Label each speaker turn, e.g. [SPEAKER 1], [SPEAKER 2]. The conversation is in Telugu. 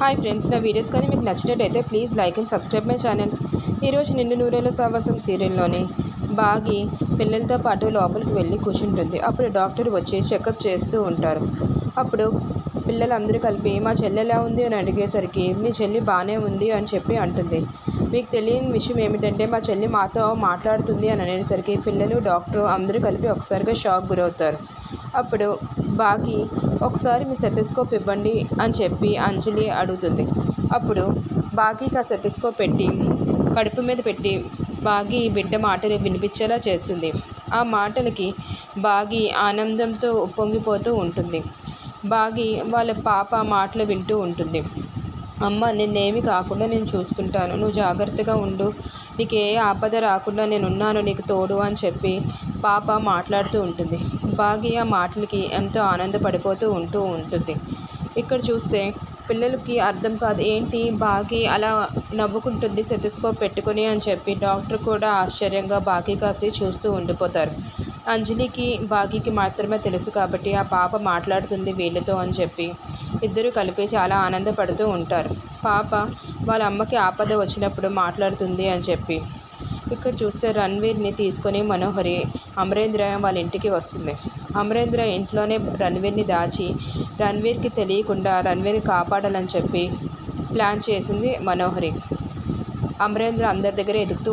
[SPEAKER 1] హాయ్ ఫ్రెండ్స్ నా వీడియోస్ కానీ మీకు నచ్చినట్టయితే please like and subscribe my channel ఈరోజు నిండు నూరేళ్ళ సావాసం సీరియల్లోని బాగి పిల్లలతో పాటు లోపలికి వెళ్ళి కూర్చుంటుంది. అప్పుడు డాక్టర్ వచ్చి చెకప్ చేస్తూ ఉంటారు. అప్పుడు పిల్లలందరూ కలిపి మా చెల్లి ఎలా ఉంది? అని అడిగేసరికి మీ చెల్లి బాగానే ఉంది అని చెప్పి అంటుంది. మీకు తెలియని విషయం ఏమిటంటే మా చెల్లి మాతో మాట్లాడుతుంది అని అనేసరికి పిల్లలు డాక్టర్ అందరూ కలిపి ఒకసారిగా షాక్ గురవుతారు. అప్పుడు బాగి ఒకసారి మీ సెతెస్కోప్ ఇవ్వండి అని చెప్పి అంజలి అడుగుతుంది. అప్పుడు బాకీకి ఆ సెటెస్కోప్ పెట్టి కడుపు మీద పెట్టి బాగి బిడ్డ మాటలు వినిపించేలా చేస్తుంది. ఆ మాటలకి బాగి ఆనందంతో ఉప్పొంగిపోతూ ఉంటుంది. బాగి వాళ్ళ పాప మాటలు వింటూ ఉంటుంది. అమ్మ నిన్నేమి కాకుండా నేను చూసుకుంటాను. నువ్వు జాగ్రత్తగా ఉండు. నీకు ఏ ఆపద రాకుండా నేను ఉన్నాను నీకు తోడు అని చెప్పి పాప మాట్లాడుతూ ఉంటుంది. బాగి ఆ మాటలకి ఎంతో ఆనందపడిపోతూ ఉంటూ ఉంటుంది. ఇక్కడ చూస్తే పిల్లలకి అర్థం కాదు ఏంటి బాగి అలా నవ్వుకుంటుంది సెతస్కోప్ పెట్టుకుని అని చెప్పి డాక్టర్ కూడా ఆశ్చర్యంగా బాగి కాసి చూస్తూ ఉండిపోతారు. అంజలికి బాగీకి మాత్రమే తెలుసు కాబట్టి ఆ పాప మాట్లాడుతుంది వీళ్ళతో అని చెప్పి ఇద్దరు కలిపి చాలా ఆనందపడుతూ ఉంటారు. పాప వాళ్ళ అమ్మకి ఆపద వచ్చినప్పుడు మాట్లాడుతుంది అని చెప్పి. ఇక్కడ చూస్తే రణ్వీర్ని తీసుకొని మనోహరి అమరేంద్ర వాళ్ళ ఇంటికి వస్తుంది. అమరేంద్ర ఇంట్లోనే రణ్వీర్ని దాచి రణ్వీర్కి తెలియకుండా రణ్వీర్ని కాపాడాలని చెప్పి ప్లాన్ చేసింది మనోహరి. అమరేంద్ర అందరి దగ్గర ఎదుగుతూ